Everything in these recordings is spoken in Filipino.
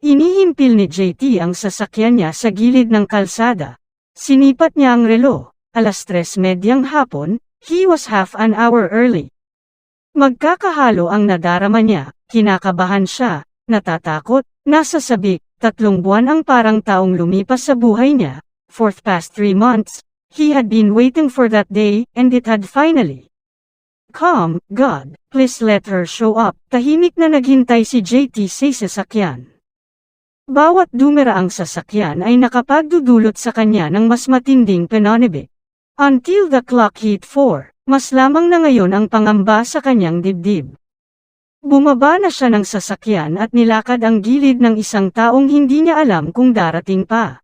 Inihimpil ni JT ang sasakyan niya sa gilid ng kalsada. Sinipat niya ang relo, alas tres medyang hapon, he was half an hour early. Magkakahalo ang nadarama niya, kinakabahan siya, natatakot, nasa sabik, tatlong buwan ang parang taong lumipas sa buhay niya, fourth past three months, he had been waiting for that day, and it had finally. Come, God, please let her show up, tahimik na naghintay si JT sa sasakyan. Bawat dumera ang sasakyan ay nakapagdudulot sa kanya ng mas matinding pananibik. Until the clock hit 4, mas lamang na ngayon ang pangamba sa kanyang dibdib. Bumaba na siya ng sasakyan at nilakad ang gilid ng isang taong hindi niya alam kung darating pa.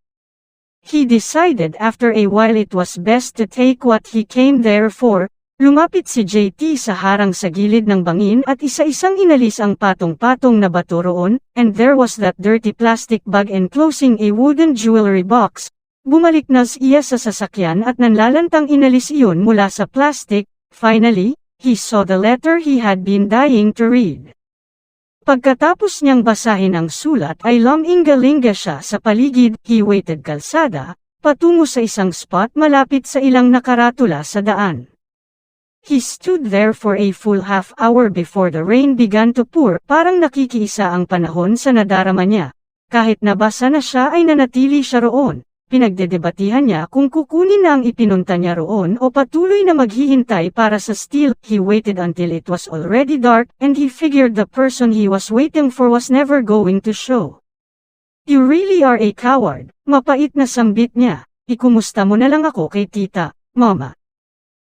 He decided after a while it was best to take what he came there for, Lumapit si JT sa harang sa gilid ng bangin at isa-isang inalis ang patong-patong na bato roon, and there was that dirty plastic bag enclosing a wooden jewelry box. Bumalik na siya sa sasakyan at nanlalantang inalis iyon mula sa plastic, finally, he saw the letter he had been dying to read. Pagkatapos niyang basahin ang sulat ay lumingga-lingga siya sa paligid, he waited kalsada, patungo sa isang spot malapit sa ilang nakaratula sa daan. He stood there for a full half hour before the rain began to pour, parang nakikiisa ang panahon sa nadarama niya. Kahit nabasa na siya ay nanatili siya roon. Pinagdedebatihan niya kung kukunin na ang ipinunta niya roon o patuloy na maghihintay para sa steel. He waited until it was already dark, and he figured the person he was waiting for was never going to show. You really are a coward, mapait na sambit niya. Ikumusta mo na lang ako kay tita, mama.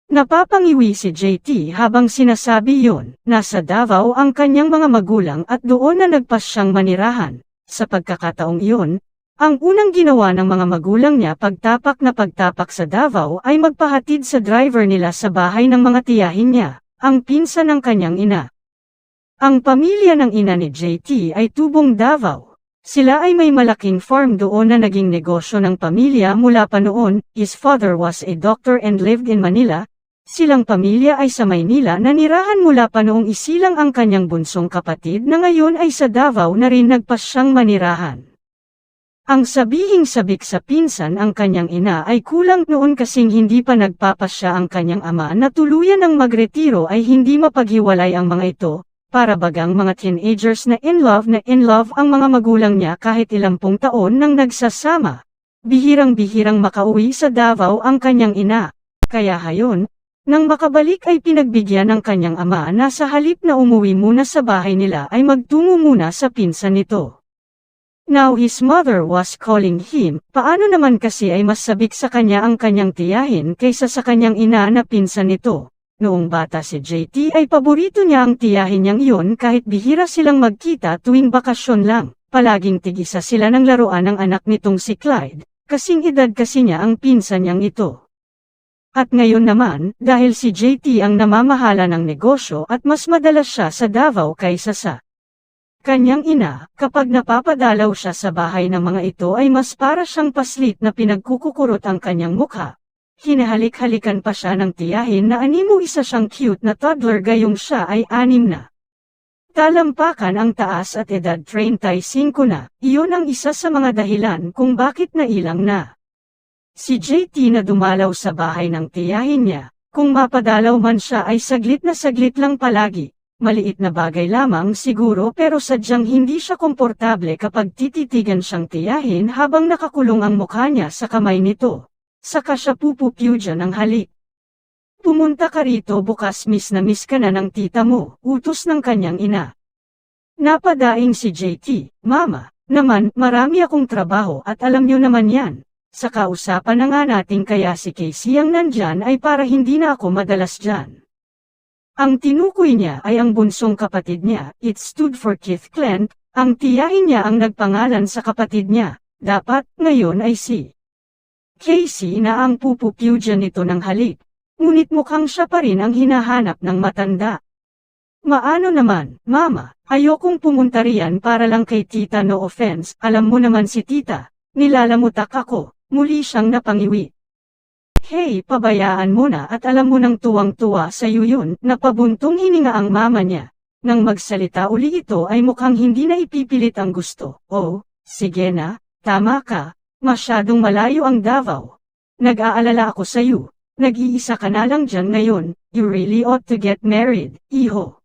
Napapangiwi si JT habang sinasabi yon, nasa Davao ang kanyang mga magulang at doon na nagpas siyang manirahan. Sa pagkakataong iyon, ang unang ginawa ng mga magulang niya pagtapak na pagtapak sa Davao ay magpahatid sa driver nila sa bahay ng mga tiyahin niya, ang pinsa ng kanyang ina. Ang pamilya ng ina ni JT ay tubong Davao. Sila ay may malaking farm doon na naging negosyo ng pamilya mula pa noon, his father was a doctor and lived in Manila, Silang pamilya ay sa Maynila na nirahan mula pa noong isilang ang kanyang bunsong kapatid na ngayon ay sa Davao na rin nagpas siyang manirahan. Ang sabihing sabik sa pinsan ang kanyang ina ay kulang noon kasing hindi pa nagpapasya ang kanyang ama na tuluyan ng magretiro ay hindi mapaghiwalay ang mga ito, para bagang mga teenagers na in love na in love ang mga magulang niya kahit ilampung taon nang nagsasama. Bihirang-bihirang makauwi sa Davao ang kanyang ina. Kaya hayon, nang makabalik ay pinagbigyan ng kanyang ama na sa halip na umuwi muna sa bahay nila ay magtungo muna sa pinsan nito. Now his mother was calling him, paano naman kasi ay mas sabik sa kanya ang kanyang tiyahin kaysa sa kanyang ina na pinsan nito. Noong bata si JT ay paborito niya ang tiyahin niyang iyon kahit bihira silang magkita tuwing bakasyon lang. Palaging tigisa sila ng laruan ng anak nitong si Clyde, kasing edad kasi niya ang pinsan niyang ito. At ngayon naman, dahil si JT ang namamahala ng negosyo at mas madalas siya sa Davao kaysa sa kanyang ina, kapag napapadalaw siya sa bahay ng mga ito ay mas para siyang paslit na pinagkukukurot ang kanyang mukha. Hinahalik-halikan pa siya ng tiyahin na animo isa siyang cute na toddler gayong siya ay anim na. Talampakan ang taas at edad 35 na, iyon ang isa sa mga dahilan kung bakit nailang na. Si JT na dumalaw sa bahay ng tiyahin niya, kung mapadalaw man siya ay saglit na saglit lang palagi. Maliit na bagay lamang siguro pero sadyang hindi siya komportable kapag tititigan siyang tiyahin habang nakakulong ang mukha niya sa kamay nito. Saka siya pupupyo dyan ng halik. Pumunta ka rito bukas miss na miss ka na ng tita mo, utos ng kanyang ina. Napadaing si JT, Mama, naman marami akong trabaho at alam niyo naman yan. Sa kausapan na nga natin kaya si Casey ang nandyan ay para hindi na ako madalas dyan. Ang tinukoy niya ay ang bunsong kapatid niya, it stood for Keith Clent, ang tiyahin niya ang nagpangalan sa kapatid niya, dapat ngayon ay si Casey na ang pupupyo dyan nito ng halik, ngunit mukhang siya pa rin ang hinahanap ng matanda. Maano naman, mama, ayokong pumunta riyan para lang kay tita no offense, alam mo naman si tita, nilalamutak ako. Muli siyang napangiwi. Hey, pabayaan mo na at alam mo nang tuwang-tuwa sa iyo yun, napabuntong hininga ang mama niya. Nang magsalita uli ito ay mukhang hindi na ipipilit ang gusto. Oh, sige na, tama ka, masyadong malayo ang Davao. Nag-aalala ako sa iyo, nag-iisa ka na lang dyan ngayon, you really ought to get married, iho.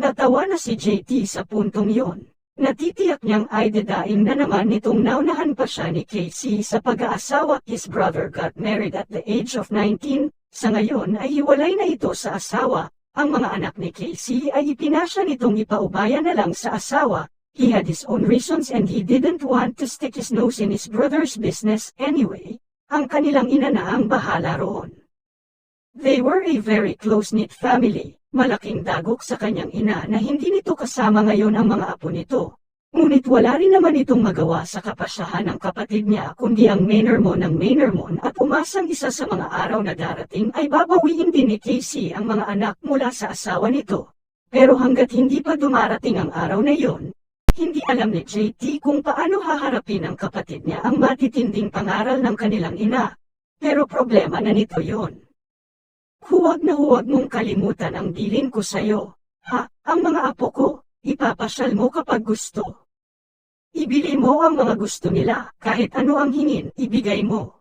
Natawa na si JT sa puntong yon. Natitiyak niyang ay dedaing na naman nitong naunahan pa siya ni Casey sa pag-aasawa. His brother got married at the age of 19. Sa ngayon ay hiwalay na ito sa asawa. Ang mga anak ni Casey ay ipinasya nitong ipaubaya na lang sa asawa. He had his own reasons and he didn't want to stick his nose in his brother's business anyway. Ang kanilang ina na ang bahala roon. They were a very close-knit family. Malaking dagok sa kanyang ina na hindi nito kasama ngayon ang mga apo nito. Ngunit wala rin naman itong magawa sa kapasyahan ng kapatid niya kundi ang Maynarmon ng Maynarmon at umasang isa sa mga araw na darating ay babawiin din ni Casey ang mga anak mula sa asawa nito. Pero hanggat hindi pa dumarating ang araw na iyon, hindi alam ni JT kung paano haharapin ng kapatid niya ang matitinding pangaral ng kanilang ina. Pero problema na nito yon. Huwag na huwag mong kalimutan ang bilin ko sa'yo. Ha, ang mga apo ko, ipapasyal mo kapag gusto. Ibili mo ang mga gusto nila, kahit ano ang hingin, ibigay mo.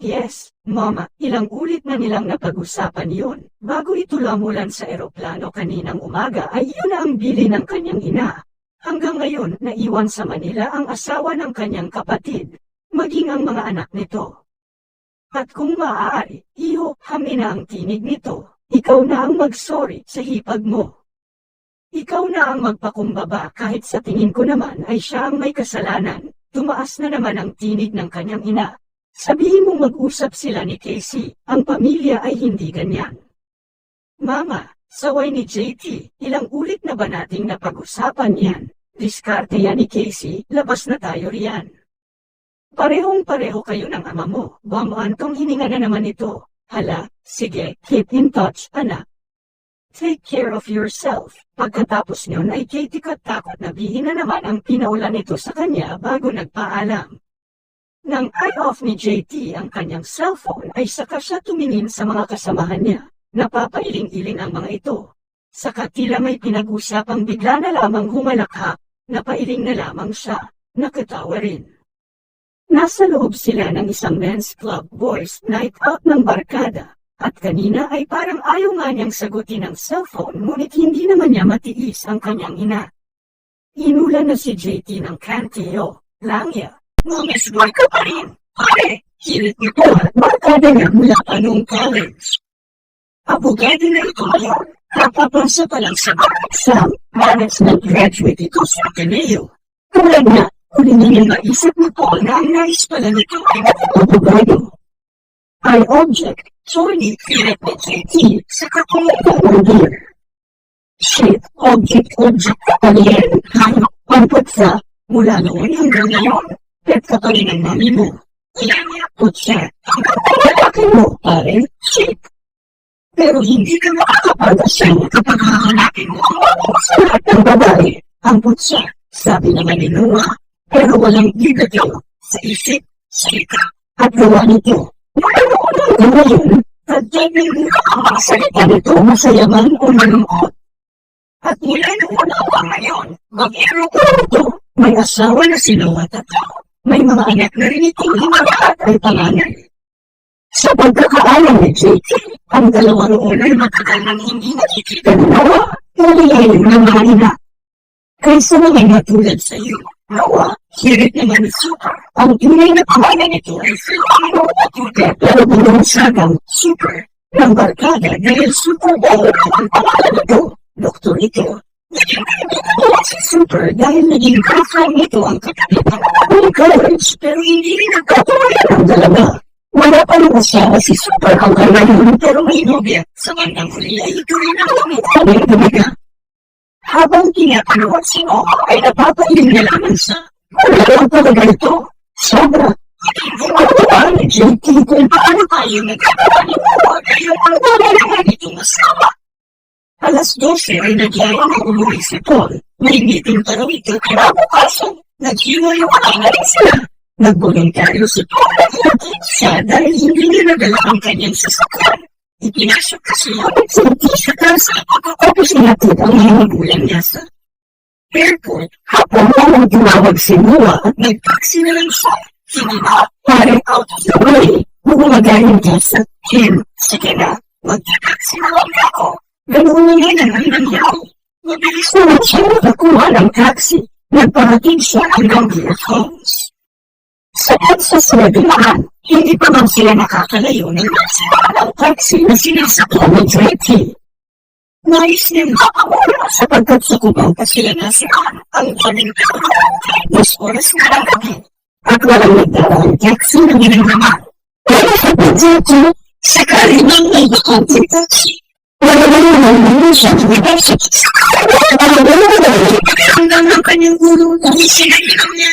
Yes, mama, ilang ulit na nilang napag-usapan yon. Bago ito lamulan sa eroplano kaninang umaga ay yun na ang bili ng kanyang ina. Hanggang ngayon, naiwan sa Manila ang asawa ng kanyang kapatid, maging ang mga anak nito. At kung maaari, iho, hamin na ang tinig nito. Ikaw na ang mag-sorry sa hipag mo. Ikaw na ang magpakumbaba kahit sa tingin ko naman ay siya ang may kasalanan. Tumaas na naman ang tinig ng kanyang ina. Sabihin mo mag-usap sila ni Casey, ang pamilya ay hindi ganyan. Mama, saway ni JT, ilang ulit na ba nating napag-usapan yan? Diskarte yan ni Casey, labas na tayo riyan. Parehong-pareho kayo ng ama mo. Bumaantong hininga na naman ito. Hala, sige, keep in touch, anak. Take care of yourself. Pagkatapos niyon ay Katie katakot na bihin na naman ang pinaulan nito sa kanya bago nagpaalam. Nang eye-off ni JT ang kanyang cellphone ay saka siya tumingin sa mga kasamahan niya. Napapailing-iling ang mga ito. Saka tila may pinag-usapang bigla na lamang humalakha, napailing na lamang siya, nakatawa rin. Nasa loob sila ng isang men's club boys night out ng barkada. At kanina ay parang ayaw nga niyang sagutin ang cellphone ngunit hindi naman niya matiis ang kanyang ina. Inula na si JT ng kantiyo. Langya, Mamis boy ka pa rin. Pare, hilit niyo ko at barkada niya mula pa noong college. Abogado na ito ngayon. Napapasa pa lang sa sa management graduate ito sa Ateneo. Tulad na, Huli na niya naisip ni Paul na ang nais pala nito ay abogado. I object, sorry, sa kakulitan ng beer. Shit, object, object ka pa rin. Hayop, pampot sa, mula noon hanggang ngayon. Pet ka pa ang mami mo. Niya, putsa, hanggang mo, pare, shit. Pero hindi ka makakapag-asal kapag hahanapin mo ang mo sa lahat ng babae. Ang putsa, sabi naman ni Noah, pero walang bibigay sa isip, salita, at gawa nito. Hanggang ngayon, nagtigil nila ang mga salita nito masayaman o malungkot. At mula noon hanggang ngayon, mag-ero ko ito, may asawa na si Noah Tatao. May mga anak na rin ito na lahat ay panganay. Sa pagkakaalam ni JT, ang dalawang roon ay matagal nang hindi nakikita ng Noah. Nalilayo ng mga ina. Kaysa naman na tulad sa iyo, Noah, naman ni Super. Ang tunay na pangalan nito ay Filipino at Tuga pero bumangsagang Super ng barkada dahil Super Bowl ang pangalan nito. Doktor ito. Naging kaibigan nila si Super dahil naging girlfriend nito ang katabitan ng college pero hindi rin nagkatuloyan ang dalawa. Wala pa rin may nobya. Sa bandang huli ito rin ang. Habang tinatanong si Noah ay napapailing na lamang sa wala lang talaga ito. Sobra. Mawala ni JT kung paano tayo Noah kayo ang wala naman itong asawa. Alas 12 ay nagyaya na umuwi si Paul. May meeting pa raw ito kinabukasan. Naghiwalay na rin sila. Nagboluntaryo si Paula siya dahil hindi niya nadala ang kanyang sasakyan. Ipinasok kasi namin sa sa kasa tapos sinatid ang mga magulang niya sa airport. Hapon na nang tumawag si Noah at nag-taxi na lang siya. Hindi na parang out of the way. Bumagaling niya sa him. Sige na, mag-taxi na lang ako. Ganun na yan ang nangyari. Mabilis naman siya nakakuha ng taxi. Nagparating siya hanggang Beer Homes. Sa sa sinabihan, hindi pa man sila nakakalayo ng ng taxi na sinasakyan ng JT. Nais niya makakawala sapagkat sa kumanta sila na sila ang kaming Mas oras na lang kami. At walang nagdala ang taxi na ginagawa. Pero sa JT, sakali nang may bakante taxi. Wala na naman hindi siya university. Wala na naman hanggang ang kanyang guru dahil sinabihan niya.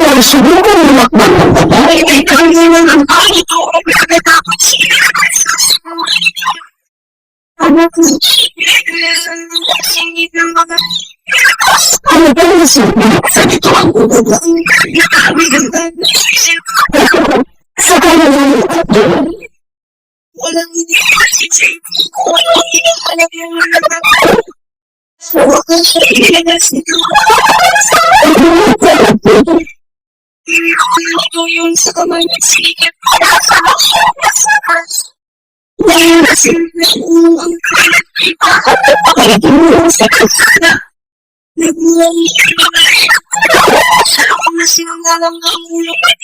Nagsubukan ng makbang ng babae ay kahilingan ang kahito o pagkatapos sila ay sasubukan ito. Ano ba yung subukan sa ito ang ubugan? Nakawig ang Sa kanilang ubugan. Walang hindi kasi sa ibig ko. Walang hindi ko na yung mga Subukan sa ibig na sinubukan sa ibig. Ito yung sa kamay ng sikip. Dahil kasi ang kapatid mo sa kasada. Nagmulong sa ako na sinungalang ng ulo at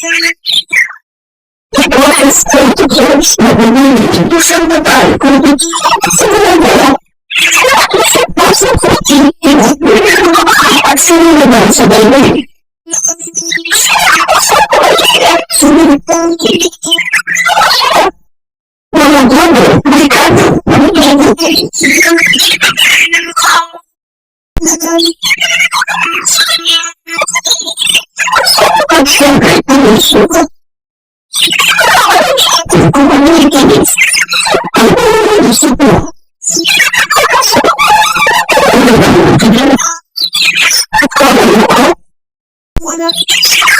Nagwakas ko ito James na bumili ito sa babae ko dito sa mga Nasa kuti, at sinulaban sa bayway. Eu não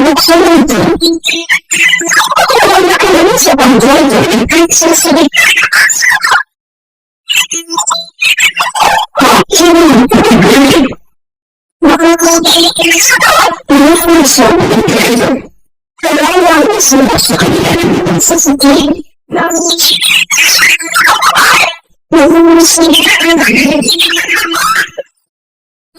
の金融人民系、この中の2社が財源に回収する。Thank you.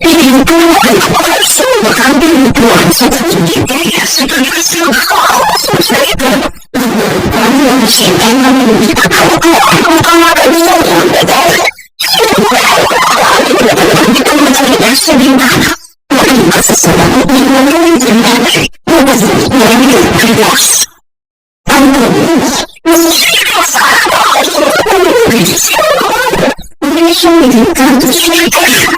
Ele entrou na sua casa, ele entrou na sua casa de ideia, se transformou na sua vida. Não se engana, não se Thank you.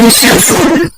就是。